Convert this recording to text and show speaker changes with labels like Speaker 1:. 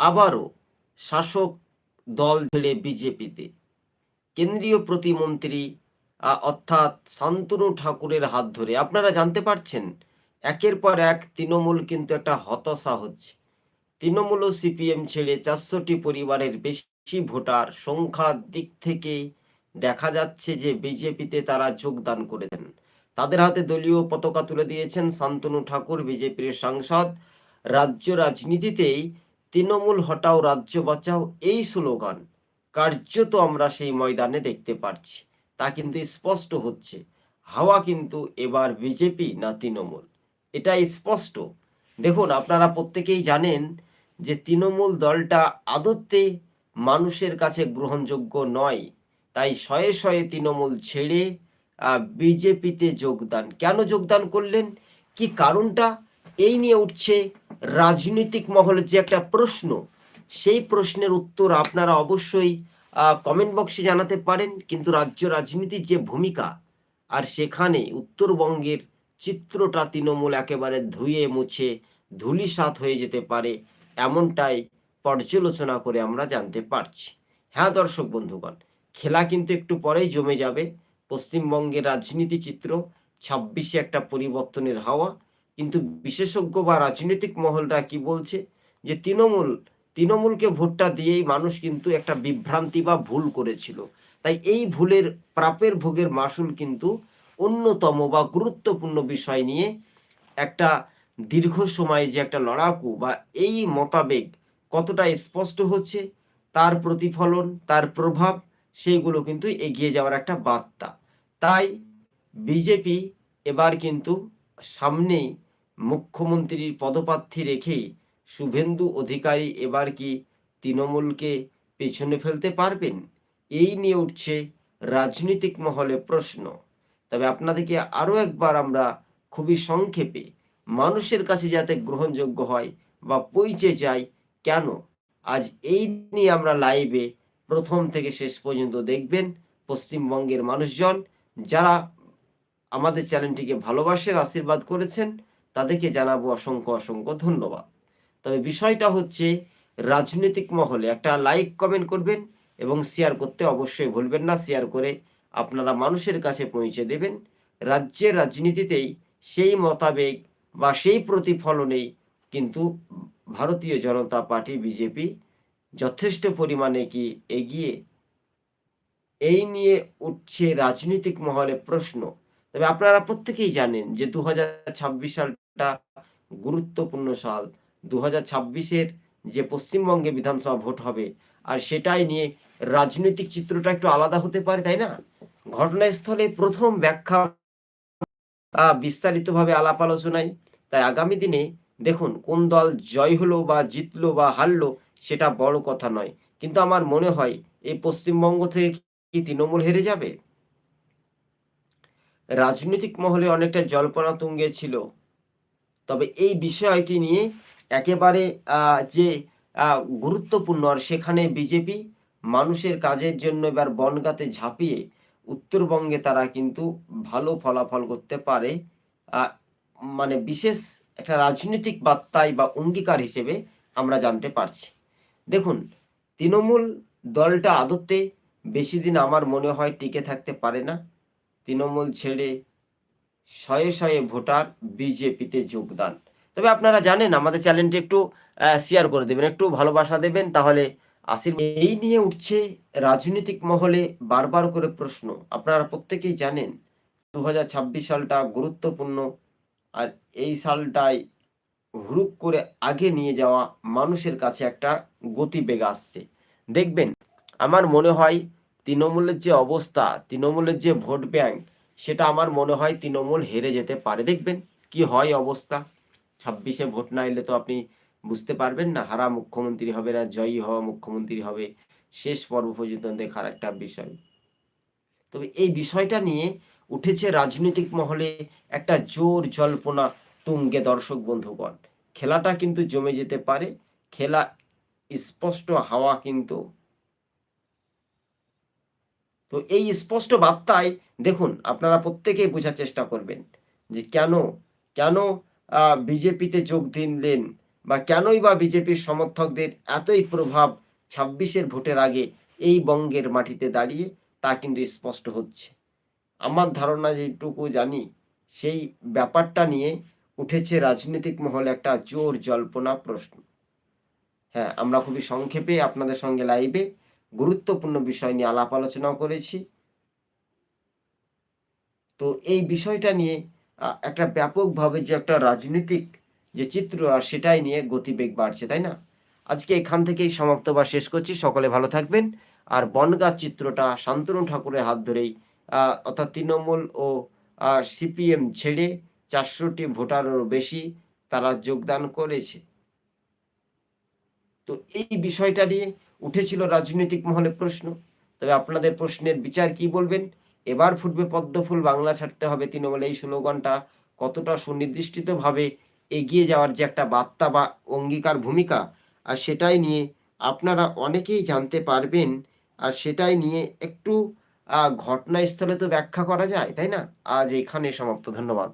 Speaker 1: আবারও শাসক দল ছেড়ে বিজেপিতে। কেন্দ্রীয় প্রতিমন্ত্রী অর্থাৎ শান্তনু ঠাকুরের হাত ধরে। আপনারা জানতে পারছেন, একের পর এক তৃণমূল কিন্তু একটা হতাশা হচ্ছে। তৃণমূল ও সিপিএম ছেড়ে চারশোটি পরিবারের বেশি ভোটার সংখ্যার দিক থেকে দেখা যাচ্ছে যে বিজেপিতে তারা যোগদান করেছেন। তাদের হাতে দলীয় পতাকা তুলে দিয়েছেন শান্তনু ঠাকুর, বিজেপির সাংসদ। রাজ্য রাজনীতিতেই তৃণমূল হটাও, রাজ্য বাঁচাও, এই স্লোগান। কার্যত আমরা সেই ময়দানে দেখতে পাচ্ছি তা কিন্তু স্পষ্ট হচ্ছে। হাওয়া কিন্তু এবার বিজেপি না তৃণমূল? এটা স্পষ্ট। দেখুন, আপনারা প্রত্যেকেই জানেন যে তৃণমূল দলটা আদতে মানুষের কাছে গ্রহণযোগ্য নয়। তাই শয়ে শয়ে তৃণমূল ছেড়ে বিজেপিতে যোগদান। কেন যোগদান করলেন? কি কারণটা? এই নিয়ে উঠছে রাজনৈতিক মহলের যে একটা প্রশ্ন, সেই প্রশ্নের উত্তর আপনারা অবশ্যই কমেন্ট বক্সে জানাতে পারেন। কিন্তু রাজ্য রাজনীতির যে ভূমিকা, আর সেখানে উত্তরবঙ্গের চিত্রটা তৃণমূল একেবারে ধুয়ে মুছে, ধুলিসাৎ হয়ে যেতে পারে, এমনটাই পর্যালোচনা করে আমরা জানতে পারছি। হ্যাঁ দর্শক বন্ধুগণ, খেলা কিন্তু একটু পরেই জমে যাবে। পশ্চিমবঙ্গের রাজনীতি চিত্র, ছাব্বিশে একটা পরিবর্তনের হাওয়া। কিন্তু বিশেষজ্ঞ বা রাজনৈতিক মহলরা কি বলছে? যে তৃণমূল, তৃণমূলকে ভোটটা দিয়েই মানুষ কিন্তু একটা বিভ্রান্তি বা ভুল করেছিল। তাই এই ভুলের প্রাপের ভোগের মাসুল কিন্তু অন্যতম বা গুরুত্বপূর্ণ বিষয় নিয়ে একটা দীর্ঘ সময় যে একটা লড়াকু বা এই মতাবেগ কতটা স্পষ্ট হচ্ছে, তার প্রতিফলন, তার প্রভাব সেইগুলো কিন্তু এগিয়ে যাওয়ার একটা বার্তা। তাই বিজেপি এবার কিন্তু সামনেই মুখ্যমন্ত্রীর পদপ্রার্থী রেখেই শুভেন্দু অধিকারী এবার কি তৃণমূলকে পেছনে ফেলতে পারবেন? এই নিয়ে উঠছে রাজনৈতিক মহলে প্রশ্ন। তবে আপনাদেরকে আরও একবার আমরা খুবই সংক্ষেপে মানুষের কাছে যাতে গ্রহণযোগ্য হয় বা পৌঁছে যায় কেন, আজ এই নিয়ে আমরা লাইভে প্রথম থেকে শেষ পর্যন্ত দেখবেন পশ্চিমবঙ্গের মানুষজন যারা আমাদের চ্যানেলটিকে ভালোবাসেন, আশীর্বাদ করেছেন তাদেরকে জানাব অসংখ্য অসংখ্য ধন্যবাদ। তবে বিষয়টা হচ্ছে, রাজনৈতিক মহলে একটা লাইক কমেন্ট করবেন এবং শেয়ার করতে অবশ্যই ভুলবেন না। শেয়ার করে আপনারা মানুষের কাছে পৌঁছে দেবেন। রাজ্যের রাজনীতিতেই সেই মতাবেগ বা সেই প্রতিফলনেই কিন্তু ভারতীয় জনতা পার্টি, বিজেপি যথেষ্ট পরিমাণে কি এগিয়ে এই নিয়ে উঠছে রাজনৈতিক মহলে প্রশ্ন। তবে আপনারা প্রত্যেকেই জানেন যে দু ছাব্বিশ সালটা গুরুত্বপূর্ণ সাল। দু হাজার যে পশ্চিমবঙ্গে বিধানসভা ভোট হবে, আর সেটাই নিয়ে রাজনৈতিক চিত্রটা একটু আলাদা হতে পারে, তাই না? ঘটনাস্থলে প্রথম ব্যাখ্যা, তা বিস্তারিতভাবে আলাপ আলোচনায়। তাই আগামী দিনে দেখুন কোন দল জয় হলো বা জিতলো বা হারলো, সেটা বড় কথা নয়। কিন্তু আমার মনে হয় এই পশ্চিমবঙ্গ থেকে কি তৃণমূল হেরে যাবে? রাজনৈতিক মহলে অনেকটা জল্পনা তুঙ্গে ছিল। তবে এই বিষয়টি নিয়ে একেবারে যে গুরুত্বপূর্ণ আর সেখানে বিজেপি মানুষের কাজের জন্য এবার বনগাতে ঝাঁপিয়ে, উত্তরবঙ্গে তারা কিন্তু ভালো ফলাফল করতে পারে মানে বিশেষ একটা রাজনৈতিক বার্তায় বা অঙ্গীকার হিসেবে আমরা জানতে পারছি। দেখুন, তৃণমূল দলটা আদতে বেশি দিন আমার মনে হয় টিকে থাকতে পারে না। তৃণমূল ছেড়ে শয়ে শয়ে ভোটার বিজেপিতে যোগদান। তবে আপনারা জানেন, আমাদের চ্যানেলটি একটু শেয়ার করে দেবেন, একটু ভালোবাসা দেবেন, তাহলে আসির এই নিয়ে উঠছে রাজনৈতিক মহলে বারবার করে প্রশ্ন। আপনারা প্রত্যেকেই জানেন দু হাজার ছাব্বিশ সালটা গুরুত্বপূর্ণ, আর এই সালটায় হুড়ুক করে আগে নিয়ে যাওয়া মানুষের কাছে একটা গতিবেগ আসছে। দেখবেন, আমার মনে হয় তৃণমূলের যে অবস্থা, তৃণমূলের যে ভোট ব্যাংক সেটা আমার মনে হয় তৃণমূল হেরে যেতে পারে। দেখবেন কি হয় অবস্থা। ছাব্বিশে ভোট না এলে তো আপনি বুঝতে পারবেন না, হারা মুখ্যমন্ত্রী হবে না, জয়ী হওয়া মুখ্যমন্ত্রী হবে, শেষ পর্ব পর্যন্ত দেখার একটা বিষয়। তবে এই বিষয়টা নিয়ে উঠেছে রাজনৈতিক মহলে একটা জোর জল্পনা তুঙ্গে দর্শক বন্ধুগণ। খেলাটা কিন্তু জমে যেতে পারে, খেলা স্পষ্ট হাওয়া কিন্তু তো এই স্পষ্ট বার্তায় দেখুন, আপনারা প্রত্যেকেই বোঝার চেষ্টা করবেন যে কেন কেন বিজেপিতে যোগ দিলেন বা কেনই বা বিজেপির সমর্থকদের এতই প্রভাব ছাব্বিশের ভোটের আগে এই বঙ্গের মাটিতে দাঁড়িয়ে তা কিন্তু স্পষ্ট হচ্ছে। আমার ধারণা যেটুকু জানি, সেই ব্যাপারটা নিয়ে উঠেছে রাজনৈতিক মহলে একটা জোর জল্পনা প্রশ্ন। হ্যাঁ আমরা খুবই সংক্ষেপে আপনাদের সঙ্গে লাইভে গুরুত্বপূর্ণ বিষয় নিয়ে আলাপ আলোচনাও করেছি। তো এই বিষয়টা নিয়ে একটা ব্যাপকভাবে যে একটা রাজনৈতিক যে চিত্র, আর সেটাই নিয়ে গতিবেগ বাড়ছে, তাই না? আজকে এখান থেকেই সমাপ্ত বা শেষ করছি। সকলে ভালো থাকবেন। আর বনগা চিত্রটা শান্তনু ঠাকুরের হাত ধরেই অর্থাৎ তৃণমূল ও সিপিএম ছেড়ে চারশোটি ভোটারেরও বেশি তারা যোগদান করেছে। তো এই বিষয়টা নিয়ে উঠেছিল রাজনৈতিক মহলে প্রশ্ন। তবে আপনাদের প্রশ্নের বিচার কি বলবেন? এবার ফুটবে পদ্মফুল বাংলা ছাড়তে হবে তৃণমূল। এই স্লোগানটা কতটা সুনির্দিষ্টভাবে এগিয়ে যাওয়ার যে একটা বার্তা বা অঙ্গীকার ভূমিকা, আর সেটাই নিয়ে আপনারা অনেকেই জানতে পারবেন। আর সেটাই নিয়ে একটু ঘটনাস্থলে তো ব্যাখ্যা করা যায়, তাই না? আজ এখানে সমাপ্ত। ধন্যবাদ।